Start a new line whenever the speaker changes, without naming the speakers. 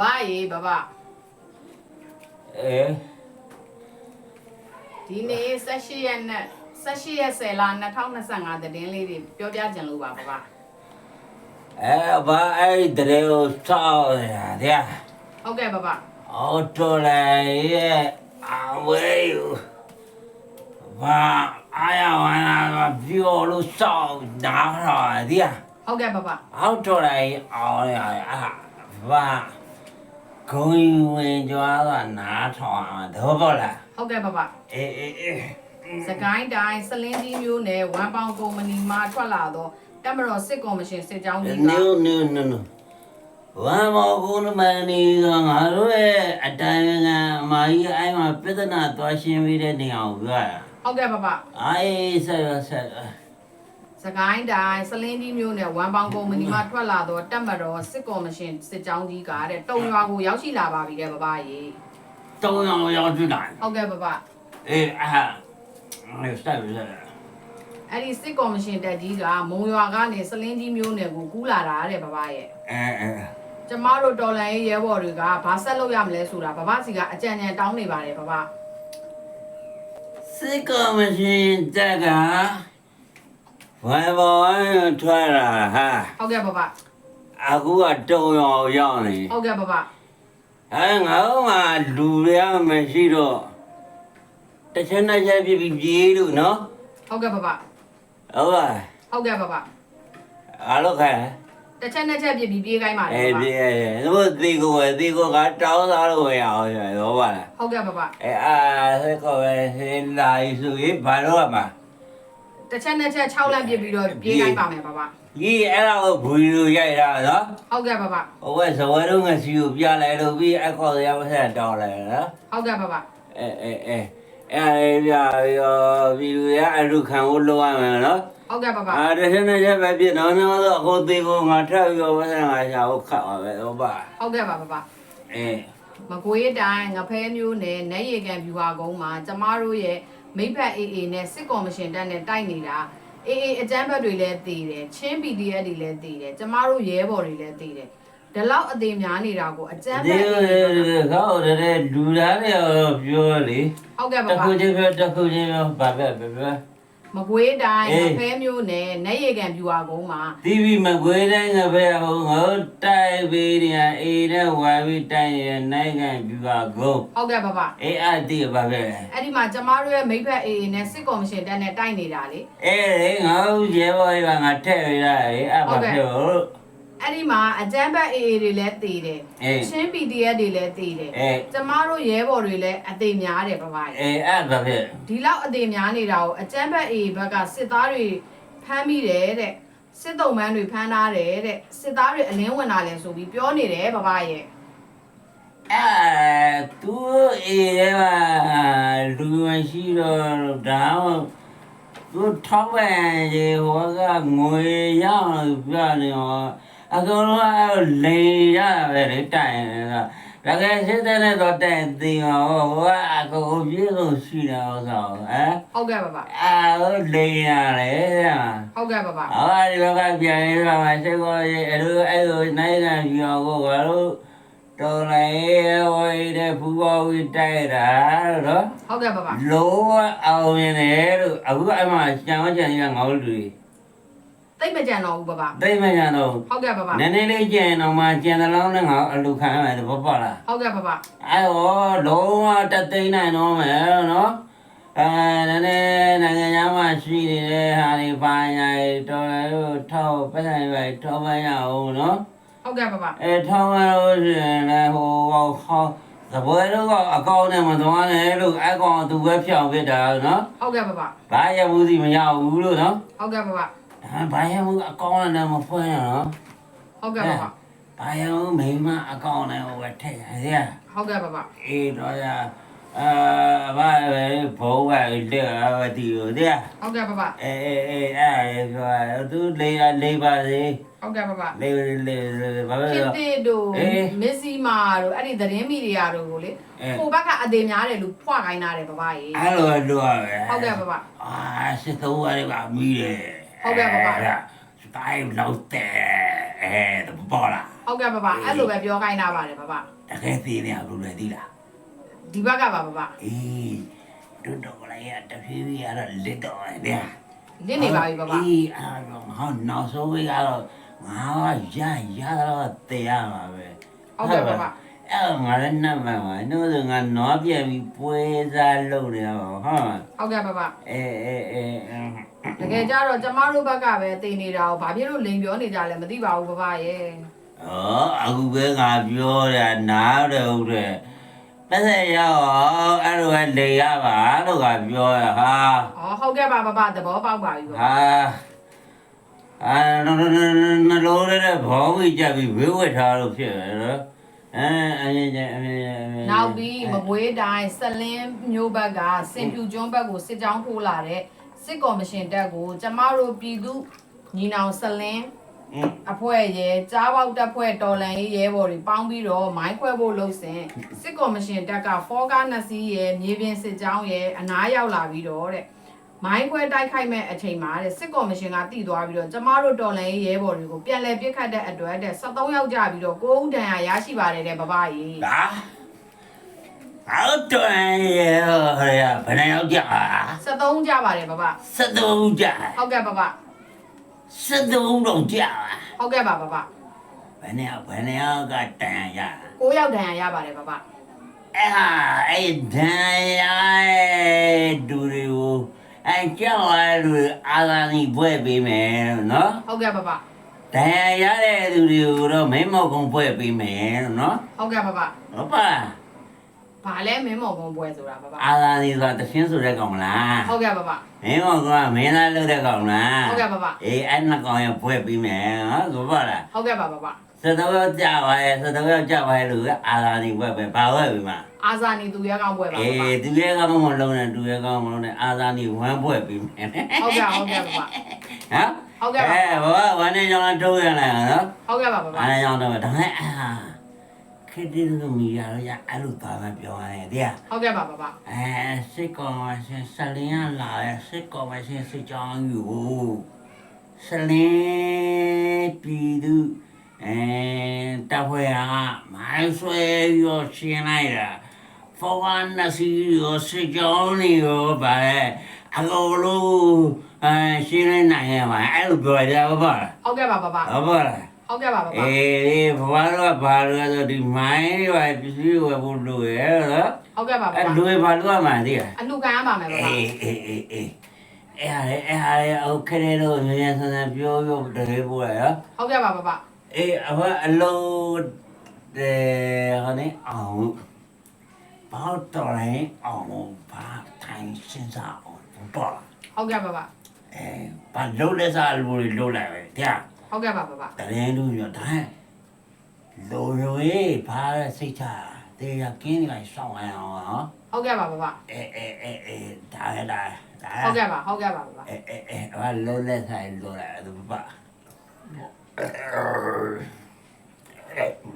ဘဘရေဘဘ
အဲ
ဒီနေ့18ရက်နဲ့18ရက်10လ2025သတင်းလေးတွေပြောပြကြလို့ပါဘဘ
အဲဘာအဲ့ဒီတရေကိုစောက်ရတဲ့
ဟုတ်ကဲ့ဘဘ
အော်တော်လိုက်ရဲ့အဝေးယူဘာအာရဝနာပြောလို့စောက်နာတော့တဲ့
ဟုတ်ကဲ့ဘဘ
အောက်တော်လိုက်အောင်ရအာဘာ ဂုံဝင်ကြွားတော့နားထောင်အောင်တော့ပေါ့လား
ဟုတ်ကဲ့ဘဘ
အေးအေးအေး
စကိုင်းတိုင်းစလင်းကြီးမျိုးနယ်ဝမ်ပေါင်ကုမ္ပဏီမှထွက်လာသောတက်မတော်စစ်ကော်မရှင်စစ်ကြောင်းကြီးက
no no no no ဝမ်းမောကုန်းမနီကငါတို့ရဲ့အတိုင်းကအမကြီးအဲ့မှာပြဿနာသွားရှင်းပြီးတဲ့နေအောင်ပြောရ
ဟုတ်ကဲ့ဘဘ
အေးဆက်ရဆက်
စကိုင်းတိုင်းစလင်းကြီးမျိုးနယ်ဝမ်ပေါင်ကုမ္ပဏီမှထွက်လာသောတက်မတော်စစ်ကော်မရှင်စစ်ကြောင်းကြီးကတဲ့တုံရွာကိုရောက်ရှိလာပါပြီတဲ့ဘဘရေ
တုံးအောင်ရောက်ကြည့်တာ
ဟုတ်ကဲ့ဘဘ
အေးအာအေးဆက်ဆက်
အဲ့ဒီစစ်ကော်မရှင်တက်ကြီးကမုံရွာကနေစလင်းကြီးမျိုးနယ်ကိုကူးလာတာတဲ့ဘဘရဲ့
အဲအဲ
ကျမတို့တော်လန်ရေးရဲဘော်တွေကဘာဆက်လုပ်ရမလဲဆိုတာဘဘစီကအကြံဉာဏ်တောင်းနေပါတယ်ဘဘ
စစ်ကောမရှင်တက်က ဝိုင်ဘောင်းထွက်လာဟာ
ဟုတ်ကဲ့ဘဘ
အခုကတုံးအောင်ရောက်နေ
ဟုတ်ကဲ့ဘဘ
အဲငါတို့မှလူရမရှိတော့တစ်ချက်နဲ့ချက်ပြပြီးပြေးလို့နော်
ဟုတ်ကဲ့ဘဘ
ဟုတ်ပါ
ဟုတ်ကဲ့ဘဘ
အားလို့ခိုင်း
တစ်ချက်နဲ့ချက်ပြပြီးပြေးခိုင်းပါလေ
အေး
ဘဘ
ပြေးရတယ်တို့ဒီကိုပဲဒီကိုကတောင်းစားလို့ရအောင်ရရောပါလား
ဟုတ်ကဲ့ဘဘ
အဲအာဆက်ကောပဲဟင်းလာဆိုရင်ဘာလို့ရမှာ
တစ်ချက်နဲ့ချက်6လမ်းပြပြီးတော့ပြေးခိုင်းပါမယ်ဘဘ
ကြီးအဲ့ဒါကိုဘူရီလိုရိုက်တာနော်
ဟုတ်ကဲ့ဘဘ
ဟိုကဇဝဲတော့ငစီကိုပြလိုက်လို့ပြီးအခေါ်ရမဆက်တောင်းလိုက်နော်
ဟုတ်ကဲ့ဘဘ
အဲအဲအဲအဲပြရောဗီဒီယိုရအလူခံကိုလောက်ရမယ်နော်
ဟုတ်ကဲ့ဘဘ
အာတစ်ချက်နဲ့ချက်ပဲပြတော့နော်တော့အခုသေးကိုငါထပ်ပြီးတော့မဆက်ငါရှာဖို့ခတ်ပါပဲဟုတ်ပါ
ဟုတ်ကဲ့ပါဘဘ
အဲ
မကွေးတိုင်းငဖဲမျိုးနယ်နယ်ရီကန်ဖြူဟာကုန်းမှာကျမတို့ရဲ့ မိဘ AA နဲ့စစ်ကော်မရှင်တက်နဲ့တိုက်နေတာ AA အကြမ်းဖက်တွေလည်းတည်တယ်ချင်း PDF တွေလည်းတည်တယ်ကျမတို့ရဲဘော်တွေလည်းတည်တယ်ဒီလောက်အသေးများနေတာကိုအကြမ်းဖ
ဒီ
က် AA
ကောတဲ့လူသားတွေပြောလေ
ဟုတ်ကဲ့
တ
ပါ
ခု
ပါ
ချင်းပြောတခုချင်းပြောဘာပဲပဲပဲ
မကွေးတိုင်း
အေး
ငဖဲမျိုးနယ်နယ်ရီကန်ဖြူဟာကုန်းမှာ
တီဗီမကွေးတိုင်းကပဲဟိုငိုတိုက်ပြီးနေအေးတဲ့ဝါပြီးတိုင်းရနိုင်ငံပြပါကုန်
ဟုတ်ကဲ့ပါပါ
အေးအတီးပါပဲ
အဲ့ဒီမှာကျမတို့ရဲ့မိဘ AA နဲ့စစ်ကော်မရှင်တက်နဲ့တိုက်နေတာလေ
အေးလေငါဦးရေဘော်ရငါထည့်ရတာအေးအပါပြော
အဲ့ဒီမှာအကြမ်းဖက် AA တွေလည်းတည်တယ်
အေး
ချင်း PDF တွေလည်းတည်တယ်
အေး
ကျမတို့ရဲဘော်တွေလည်းအသေးများတယ်ပပရဲ့
အေးအပါပဲ
ဒီလောက်အသေးများနေတာကိုအကြမ်းဖက် AA ဘက်ကစစ်သားတွေဖမ်းမိတယ်တဲ့စစ်တုံးမန်းတွေဖမ်းထားတယ်တဲ့စစ်သားတွေအလင်းဝင်လာလဲဆိုပြီးပြောနေတယ်ပပရဲ့
အဲသူအေးရပါလူမရှိတော့ဒါသူထောက်ပံ့ရေဟောကငွေရအောင်ပြနေတော့ အကောင်လုံးအဲ့လေရပဲလေတိုင်နေတာတကယ်စစ်တဲ့နဲ့တော့တိုင်တင်ဟောဟောအကောင်ပြေလို့ရှိတာဟောဆောင်ဟမ်
ဟုတ်ကဲ့ပပ
အာလေရတယ်
ဟုတ်ကဲ့ပပ
အော်ဒီဘက်ကပြန်ရပါမယ်စေကောရေအဲ့လိုအဲ့လိုနိုင်ငံပြောကိုဘာလို့တော်လိုက်ဝိတဲ့ဖူဘောဝီတိုက်တာနော်
ဟုတ်ကဲ့ပပ
လောအောင်ရင်လည်းလို့အခုအမှကြံဝကြံရငေါလူတွေ
တိတ်မကြံတော့ဘူးပပ
သိမကြတော့
ဟုတ်ကဲ့ပပ
နည်းနည်းလေးကြံတော့မှကြံတဲ့လောင်းနဲ့ငါအလူခံရတယ်ဘောပါလား
ဟုတ်ကဲ့ပပ
အဲ့ဟောလုံးဝတသိန်းနိုင်တော့မယ်နော်အဲနည်းနည်းနိုင်ငံသားမှာရှိနေတဲ့ဟာတွေပါညာတော်လို့ထောက်ပတ်ဆိုင်ပဲထောက်ပရအောင်နော်
ဟုတ်ကဲ့ပပ
အဲထောင်းရလို့ရှိရင်လည်းဟိုဟောသပွဲတော့အကောင့်နဲ့မသွားနဲ့လို့အကောင်သူပဲဖြောင်းပြတာနော်
ဟုတ်ကဲ့ပပ
ဘာရမှုစီမရဘူးလို့နော်
ဟုတ်ကဲ့ပပ
ဒါဘာရမှုအကောင့်နဲ့မဖွင့်ရနော်
ဟုတ်ကဲ့ပပ
ဘာရမှုမိမအကောင့်နဲ့ဟိုပဲထည့်ရရ
ဟုတ်ကဲ့ပပ
အေးတော့ရအာဘာပဲဘောကလက်အဝတီကိုတဲ့
ဟုတ်ကဲ့ပပ
အေးအေးအေးအဲ့ပြောသူလေးလေးပါစေ
ဟုတ်ကဲ့ပပ
လေးလေးဘာပဲ
ခင်တစ်တို့
အေး
မစ်စီမာတို့အဲ့ဒီသတင်းမီဒီယာတို့ကိုလေ
အေး
ဟိုဘက်ကအသေးများတယ်လို့ဖွာခိုင်းတာတယ်ပပရေ
အဲ့လိုလိုပဲ
ဟုတ်ကဲ့ပပ
အာစစ်တော်ရပါမိတယ်
ဟုတ်ကဲ့ပါပါ
စတိုင်းလောက်တဲ့အဲတော့ပေါ်လာ
ဟုတ်ကဲ့ပါပါအဲ့လိုပဲပြောခိုင်းတာပါတယ်ပါပါ
တကယ်သေးတယ်ဘယ်လိုလဲသိလား
ဒီဘက်ကပါပါပါ
အေးတို့တော့လည်းရတဖြည်းဖြည်းရတော့လစ်တော့တယ်ဗျာ
လင့်နေပါပြီပါပါ
အေးအဲ့တော့ဟောနောက်ဆုံးဝေးကတော့ငါကရရတော့တရားပါပဲ
ဟုတ်ကဲ့ပါပါ
အဲ့ငါလည်းနတ်မှန်ပါနှိုးဆိုငါနော်ပြန်ပြီးပွဲစားလုပ်နေတာပါဟုတ်
ဟုတ်ကဲ့ပါပါ
အဲအဲအဲ
တကယ်ကြတော့ကျမတို့ဘက်ကပဲတည်နေတာကိုဘာဖြစ်လို့လိန်ပြောနေကြလဲမသိပါဘူးပါပါရဲ့
ဩအခုပဲငါပြောတာနားတယ်ဟုတ်တယ်ပတ်သက်ရောက်အောင်အဲ့လိုပဲလေရပါလို့ကပြောရဟာ
ဩဟုတ်ကဲ့ပါပါပါသဘောပေါက်ပါပြီပါ
ဟာအာနော်နော်လုံးတဲ့ဘောင်းကြီးကြပြီးဝေးဝဲထားလို့ဖြစ်တယ်နော် အဲအရင်ကျအရင်
နောက်ပြီးမကွေးတိုင်းစလင်းမျိုးဘက်ကစင်ပြူကျွန်းဘက်ကိုစစ်ကြောင်းထိုးလာတဲ့စစ်ကော်မရှင်တပ်ကိုကျမတို့ပြည်သူညီနောင်စလင်းအဖွဲ့ရဲ့ကြားပေါက်တပ်ဖွဲ့တော်လန်ရေးရဲဘော်တွေပေါင်းပြီးတော့မိုင်းခွဲဖို့လှုပ်စဉ်စစ်ကော်မရှင်တပ်ကဖောကားနှစ်စီးရဲ့မြေပြင်စစ်ကြောင်းရဲ့အနားရောက်လာပြီးတော့တဲ့ မိုင်းခွဲတိုက်ခိုက်မဲ့အချိန်မှာတဲ့စစ်ကော်မရှင်ကတည်သွားပြီးတော့ကျမတို့တော်လန်ရေးရဲဘော်တွေကိုပြန်လည်ပစ်ခတ်တဲ့အတွက်တဲ့73ယောက်ကြပြီးတော့9ဦးဒဏ်ရာရရှိပါတယ်တဲ့ဗဗကြီး
ဟာအော်တော်ရဲ့ဟဲ့ဘယ်နဲ့ရောက်ကြ
73ကြပါတယ်ဗဗ
စတုံးကြ
ဟုတ်ကဲ့ဗဗ
စတုံးတော့ကြ
ဟုတ်ကဲ့ပါဗဗ
ဘယ်နဲ့ဘယ်နဲ့ကတန်ရ
9ယောက်ဒဏ်ရာရပါတယ်ဗဗ
အဲ့ဟာအဲ့ဒန်ရဒူရီကို အဲကြောက်ရလို့အာသာနီဖွဲ့ပေးမယ်နော်
ဟုတ်ကဲ့ပါပါ
တန်ရရတဲ့သူတွေကိုတော့မင်းမောက်ကုံဖွဲ့ပေးမယ်နော်
ဟုတ်ကဲ့ပါပါ
ဟုတ်ပါ
ဘာလဲမင်းမော်ကုံပွဲဆိုတာပါပါ
အာသာနီဆိုတာတရှင်းဆိုတဲ့ကောင်လား
ဟုတ်ကဲ့ပါပါ
မင်းမော်ကမင်းသားလုပ်တဲ့ကောင်လား
ဟုတ်ကဲ့ပါပါ
အေးအဲ့နှစ်ကောင်ရဖွဲ့ပေးမယ်ဟုတ်ပါလား
ဟုတ်ကဲ့ပါပါပါ
73ယောက်ကြာပါရဲ့73ယောက်ကြာပါရဲ့လူကအာသာနေဘက်ပဲဘာဝက်ပြီမှာ
အာဇာနည်သူရဲကောင်းပွဲပါ
အေ
ဟုတ်း
သူရဲကောင်းမလုံးနဲ့သူရဲကောင်းမလုံးနဲ့အာသာနေဝမ်းပွဲပြီမယ်
ကဲ့ဟုတ်ကဲ့ပါ
ဟမ်
ဟုတ်ကဲ့ပါ
အဲဘောကဝမ်းနေကြောင်းတော့ရလိုက်အောင်နော်
ဟုတ်ကဲ့ပါပါဝ
မ်းနေကြောင်းတော့ဒါနဲ့အာခက်တဲ့လူမီရတော့ရအဲ့လိုပါမှပြောရတယ်တရား
ဟုတ်ကဲ့ပါပါ
အဲစစ်ကောင်မရှင်ဆလင်းကလာတဲ့စစ်ကောင်မရှင်စစ်ကြောင်းယူဆလင်းပြည်သူ အဲတပ်ဖွဲ့ကမိုင်းဆွဲရောရှင်းလိုက်တာဖော်ဝါနစီရောစစ်ကြောင်းနေရောပါလေအကောလို့အဲရှင်းလိုက်နိုင်ရမှာအဲ့လိုပြောကြပါပါ
ဟုတ်ကဲ့ပါပါပါ
ဟုတ်ပါလား
ဟုတ်ကဲ့ပါပါ
အေးဘဝတော့ဘာလို့ဆိုဒီမိုင်းတွေပဲပစ္စည်းဝယ်ဖို့လိုရဲ့နော်
ဟုတ်ကဲ့ပါပါ
အဲ့လိုဘာလို့မှန်သေးရ
အလူခံရပါမယ်ပါပါ
အေးအေးအေးအေးအဲ့ဟာလေအဲ့ဟာလေအခုခရဲတော့ငြင်းငြင်းဆန်းဆန်းပြောပြောတရေပို့ရ
ဟုတ်ကဲ့ပါပါပါ
အေးအဘအလုံးတဲ့ဟိုနေအောင်ဘာတော်ရင်အောင်ဘာထိုင်စင်စားအောင်တော့
ဟုတ်ကဲ့ပါဗ
အဲဘာလုံးလဲစားလူတွေလုံးလိုက်ပဲတရား
ဟုတ်ကဲ့ပါဗဗ
တရင်လူညဒါလိုရွေးဘာစိတ်ချတေးရကင်းနေလိုက်စောင်းအောင်နော်
ဟုတ်ကဲ့ပါဗဗ
အဲအဲအဲအဲဒါရဒါဒါ
ဟုတ်ကဲ့ပါဟုတ်ကဲ့
Uh, uh, uh.